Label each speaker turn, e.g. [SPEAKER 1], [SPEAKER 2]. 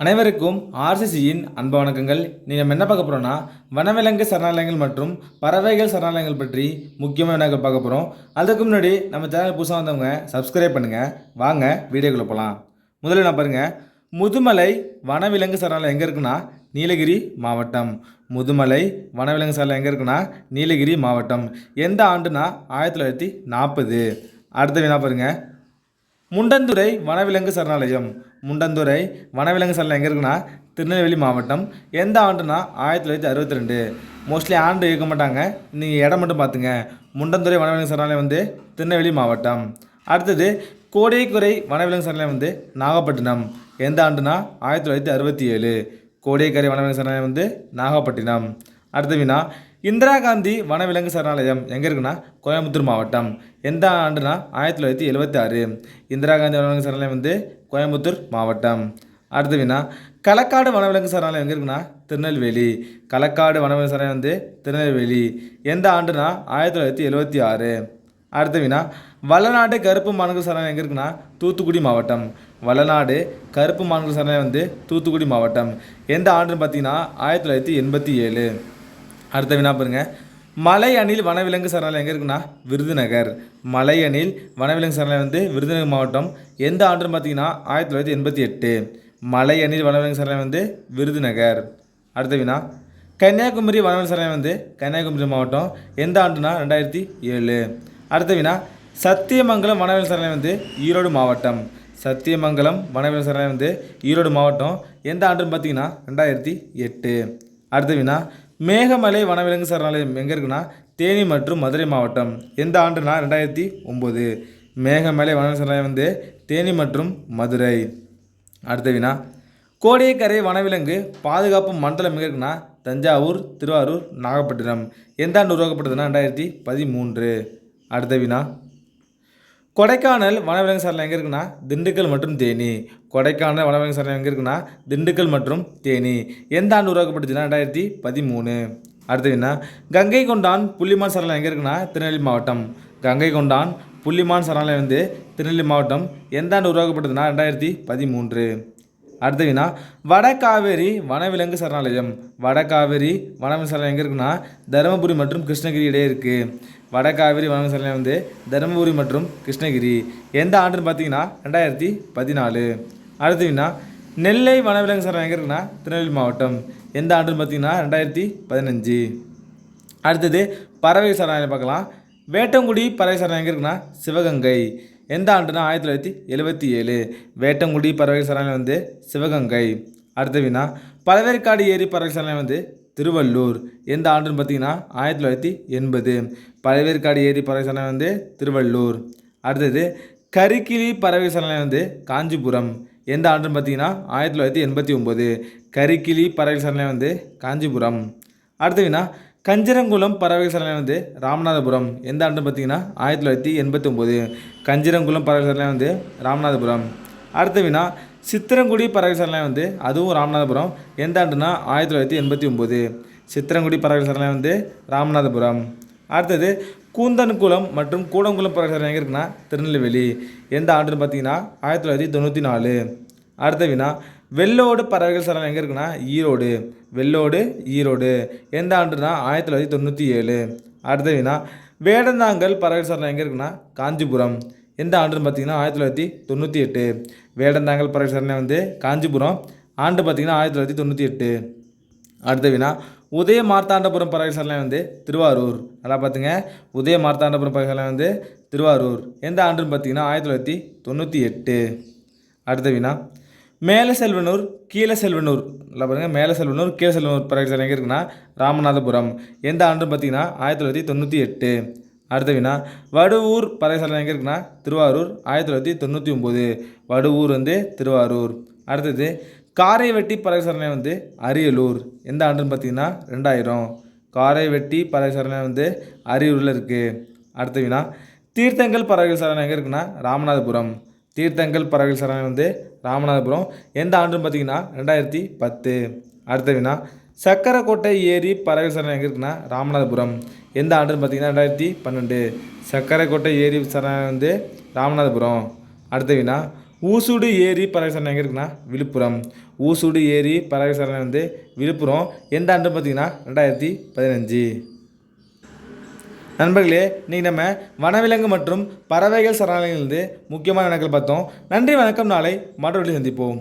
[SPEAKER 1] அனைவருக்கும் ஆர்சிசியின் அன்பு வணக்கங்கள். நீங்கள் நம்ம என்ன பார்க்க போகிறோன்னா வனவிலங்கு சரணாலயங்கள் மற்றும் பறவைகள் சரணாலயங்கள் பற்றி முக்கியமாக என்ன பார்க்க போகிறோம் அதுக்கு முன்னாடி நம்ம சேனல் புதுசாக வந்தவங்க சப்ஸ்கிரைப் பண்ணுங்கள் வாங்க வீடியோக்குள்ளே போகலாம் முதல்ல நான் பாருங்கள் முதுமலை வனவிலங்கு சரணாலயம் எங்கே இருக்குன்னா நீலகிரி மாவட்டம். முதுமலை வனவிலங்கு சரணாலயம் எங்கே இருக்குன்னா நீலகிரி மாவட்டம். எந்த ஆண்டுனா ஆயிரத்தி தொள்ளாயிரத்தி நாற்பது. அடுத்த வினா பாருங்கள் முண்டந்துறை வனவிலங்கு சரணாலயம். முண்டந்துறை வனவிலங்கு சரணாலயம் எங்கே இருக்குன்னா திருநெல்வேலி மாவட்டம். எந்த ஆண்டுனா ஆயிரத்தி தொள்ளாயிரத்தி அறுபத்தி ரெண்டு. மோஸ்ட்லி ஆண்டு இருக்க மாட்டாங்க. நீங்கள் இடம் மட்டும் பார்த்துங்க முண்டந்துறை வனவிலங்கு சரணாலயம் வந்து திருநெல்வேலி மாவட்டம். அடுத்தது கோடைக்குறை வனவிலங்கு சரணாலயம் வந்து நாகப்பட்டினம். எந்த ஆண்டுனா ஆயிரத்தி தொள்ளாயிரத்தி அறுபத்தி ஏழு. கோடைக்கரை வனவிலங்கு சரணாலயம் வந்து நாகப்பட்டினம். அடுத்த வினா இந்திரா காந்தி வனவிலங்கு சரணாலயம் எங்கே இருக்குன்னா கோயம்புத்தூர் மாவட்டம். எந்த ஆண்டுனா ஆயிரத்தி தொள்ளாயிரத்தி எழுபத்தி ஆறு. இந்திரா காந்தி வனவிலங்கு சரணாலயம் வந்து கோயம்புத்தூர் மாவட்டம். அடுத்து வினா களக்காடு வனவிலங்கு சரணாலயம் எங்கே இருக்குன்னா திருநெல்வேலி. களக்காடு வனவிலங்கு சரணாலயம் வந்து திருநெல்வேலி. எந்த ஆண்டுனா ஆயிரத்தி தொள்ளாயிரத்தி எழுபத்தி ஆறு. அடுத்த வினா வளநாடு கருப்பு மான்கள் சரணாலயம் எங்கே இருக்குன்னா தூத்துக்குடி மாவட்டம். வளநாடு கருப்பு மான்கள் சரணாலயம் வந்து தூத்துக்குடி மாவட்டம். எந்த ஆண்டுன்னு பார்த்தீங்கன்னா ஆயிரத்தி தொள்ளாயிரத்தி எண்பத்தி ஏழு. அடுத்த வினா பாருங்கள் மலை அணில் வனவிலங்கு சரணாலயம் எங்கே இருக்குன்னா விருதுநகர். மலை அணில் வனவிலங்கு சரணாலயம் வந்து விருதுநகர் மாவட்டம். எந்த ஆண்டுன்னு பார்த்தீங்கன்னா ஆயிரத்தி தொள்ளாயிரத்தி எண்பத்தி எட்டு. மலை அணில் வனவிலங்கு சரணாலயம் வந்து விருதுநகர். அடுத்த வினா கன்னியாகுமரி வனவிலங்கு சரணாலயம் வந்து கன்னியாகுமரி மாவட்டம். எந்த ஆண்டுனா ரெண்டாயிரத்தி ஏழு. அடுத்த வினா சத்தியமங்கலம் வனவிலங்கு சரணாலயம் வந்து ஈரோடு மாவட்டம். சத்தியமங்கலம் வனவிலங்கு சரணாலயம் வந்து ஈரோடு மாவட்டம். எந்த ஆண்டுன்னு பார்த்தீங்கன்னா ரெண்டாயிரத்தி எட்டு. அடுத்த வினா மேகமலை வனவிலங்கு சரணாலயம் எங்கே இருக்குன்னா தேனி மற்றும் மதுரை மாவட்டம். எந்த ஆண்டுனா ரெண்டாயிரத்தி ஒம்பது. மேகமலை வனவிலங்கு சரணாலயம் வந்து தேனி மற்றும் மதுரை. அடுத்த வினா கோடியக்கரை வனவிலங்கு பாதுகாப்பு மண்டலம் எங்கே இருக்குன்னா தஞ்சாவூர் திருவாரூர் நாகப்பட்டினம். எந்த ஆண்டு உருவாக்கப்பட்டதுன்னா ரெண்டாயிரத்தி பதிமூன்று. அடுத்த வினா கொடைக்கானல் வனவிலங்கு சரணாலயம் எங்கே இருக்குன்னா திண்டுக்கல் மற்றும் தேனி. கொடைக்கானல் வனவிலங்கு சரணாலயம் எங்கே இருக்குன்னா திண்டுக்கல் மற்றும் தேனி. எந்த ஆண்டு உருவாக்கப்பட்டுச்சுன்னா ரெண்டாயிரத்தி பதிமூணு. அடுத்த என்ன? கங்கை கொண்டான் புள்ளிமான் சரணாலயம் எங்கே இருக்குன்னா திருநெல்வேலி மாவட்டம். கங்கை கொண்டான் புள்ளிமான் சரணாலயம் வந்து திருநெல்வேலி மாவட்டம் எந்த ஆண்டு உருவாக்கப்பட்டதுன்னா ரெண்டாயிரத்தி பதிமூன்று. அடுத்த வினா வடகாவேரி வனவிலங்கு சரணாலயம் வடகாவேரி வனவிலங்கு சரணாலயம் எங்கே இருக்குன்னா தருமபுரி மற்றும் கிருஷ்ணகிரி இடையே இருக்குது வடகாவேரி வனவிலங்கு வந்து தருமபுரி மற்றும் கிருஷ்ணகிரி. எந்த ஆண்டுன்னு பார்த்தீங்கன்னா ரெண்டாயிரத்தி பதினாலு. அடுத்த நெல்லை வனவிலங்கு சரணம் எங்கே இருக்குன்னா திருநெல்வேலி மாவட்டம். எந்த ஆண்டுன்னு பார்த்தீங்கன்னா ரெண்டாயிரத்தி பதினஞ்சு. அடுத்தது பறவை சரணாலயம் பார்க்கலாம். வேட்டங்குடி பறவை சரணாலயம் எங்கே இருக்குன்னா சிவகங்கை. எந்த ஆண்டுனா ஆயிரத்தி தொள்ளாயிரத்தி எழுபத்தி ஏழு. வேட்டங்குடி பறவை சரணாலயம் வந்து சிவகங்கை. அடுத்த வினா பழவேற்காடு ஏரி பறவை சரணாலயம் வந்து திருவள்ளூர். எந்த ஆண்டுன்னு பார்த்தீங்கன்னா ஆயிரத்தி தொள்ளாயிரத்தி எண்பது. பழவேற்காடு ஏரி பறவை சரணாலயம் வந்து திருவள்ளூர். அடுத்தது கரிக்கிளி பறவை சரணாலயம் வந்து காஞ்சிபுரம். எந்த ஆண்டுன்னு பார்த்தீங்கன்னா ஆயிரத்தி தொள்ளாயிரத்தி எண்பத்தி ஒம்பது கரிக்கிளி பறவை சரணாலயம் வந்து காஞ்சிபுரம். அடுத்த வினா கஞ்சிரங்குளம் பறவை சரணாலயம் வந்து ராமநாதபுரம். எந்த ஆண்டுன்னு பார்த்தீங்கன்னா ஆயிரத்தி தொள்ளாயிரத்தி எண்பத்தி ஒம்பது கஞ்சிரங்குளம் பறவை சரணாலயம் வந்து ராமநாதபுரம். அடுத்த வினா சித்திரங்குடி பறவை சரணாலயம் வந்து அதுவும் ராமநாதபுரம். எந்த ஆண்டுனா ஆயிரத்தி தொள்ளாயிரத்தி எண்பத்தி ஒம்பது சித்திரங்குடி பறவை சரணாலயம் வந்து ராமநாதபுரம். அடுத்தது கூந்தன்குளம் மற்றும் கூடங்குளம் பறவை சரணாலயம் எங்கே இருக்குன்னா திருநெல்வேலி. எந்த ஆண்டுன்னு பார்த்தீங்கன்னா ஆயிரத்தி தொள்ளாயிரத்தி தொண்ணூற்றி நாலு. அடுத்த வினா வெள்ளோடு பறவைகள் சரணாலயம் எங்கே இருக்குன்னா ஈரோடு. வெள்ளோடு ஈரோடு. எந்த ஆண்டுனா ஆயிரத்தி தொள்ளாயிரத்தி தொண்ணூற்றி ஏழு. அடுத்த வினா வேடந்தாங்கல் பறவைகள் சரணாலயம் எங்கே இருக்குன்னா காஞ்சிபுரம். எந்த ஆண்டுன்னு பார்த்தீங்கன்னா ஆயிரத்தி தொள்ளாயிரத்தி தொண்ணூற்றி எட்டு. வேடந்தாங்கல் பறவை வந்து காஞ்சிபுரம். ஆண்டு பார்த்தீங்கன்னா ஆயிரத்தி தொள்ளாயிரத்தி தொண்ணூற்றி எட்டு. அடுத்த வினா உதய மார்த்தாண்டபுரம் பறவை சரணாலயம் வந்து திருவாரூர். நல்லா பார்த்துங்க. உதய மார்த்தாண்டபுரம் பறவை சரணாலயம் வந்து திருவாரூர். எந்த ஆண்டுன்னு பார்த்தீங்கன்னா ஆயிரத்தி தொள்ளாயிரத்தி தொண்ணூற்றி எட்டு. அடுத்த வினா மேலே செல்வனூர் கீழே செல்வனூர் நல்லா பாருங்கள் மேலே செல்வனூர் கீழே செல்வனூர் பறவை சரணாலயம் எங்கே இருக்குன்னா ராமநாதபுரம். எந்த ஆண்டுன்னு பார்த்தீங்கன்னா ஆயிரத்தி தொள்ளாயிரத்தி தொண்ணூற்றி எட்டு. அடுத்த வினா வடுவூர் பறவை எங்கே இருக்குன்னா திருவாரூர் ஆயிரத்தி தொள்ளாயிரத்தி தொண்ணூற்றி ஒம்பது வடுவூர் வந்து திருவாரூர். அடுத்தது காரைவெட்டி பறவை வந்து அரியலூர். எந்த ஆண்டுன்னு பார்த்தீங்கன்னா ரெண்டாயிரம். காரைவெட்டி பறவை வந்து அரியலூரில் இருக்குது அடுத்த வினா தீர்த்தங்கல் பறவைகள் சரணை எங்கே இருக்குன்னா ராமநாதபுரம். தீர்த்தங்கல் பறவைகள் சரணை வந்து ராமநாதபுரம். எந்த ஆண்டுன்னு பார்த்தீங்கன்னா ரெண்டாயிரத்தி பத்து. அடுத்த வினா சக்கரக்கோட்டை ஏரி பறவை சரணை எங்கே இருக்குன்னா ராமநாதபுரம். எந்த ஆண்டுன்னு பார்த்தீங்கன்னா ரெண்டாயிரத்தி பன்னெண்டு. சக்கரைக்கோட்டை ஏரி சரணாலயம் வந்து ராமநாதபுரம். அடுத்த வினா ஊசூடு ஏரி பறவை சரணம் எங்கே இருக்குன்னா விழுப்புரம். ஊசூடு ஏரி பறவை சரணம் வந்து விழுப்புரம். எந்த ஆண்டு பார்த்தீங்கன்னா ரெண்டாயிரத்தி பதினஞ்சு. நண்பர்களே இன்றைக்கி நம்ம வனவிலங்கு மற்றும் பறவைகள் சரணாலயங்கள் வந்து முக்கியமான வினாக்கள் பார்த்தோம். நன்றி வணக்கம். நாளை மற்றவர்களை சந்திப்போம்.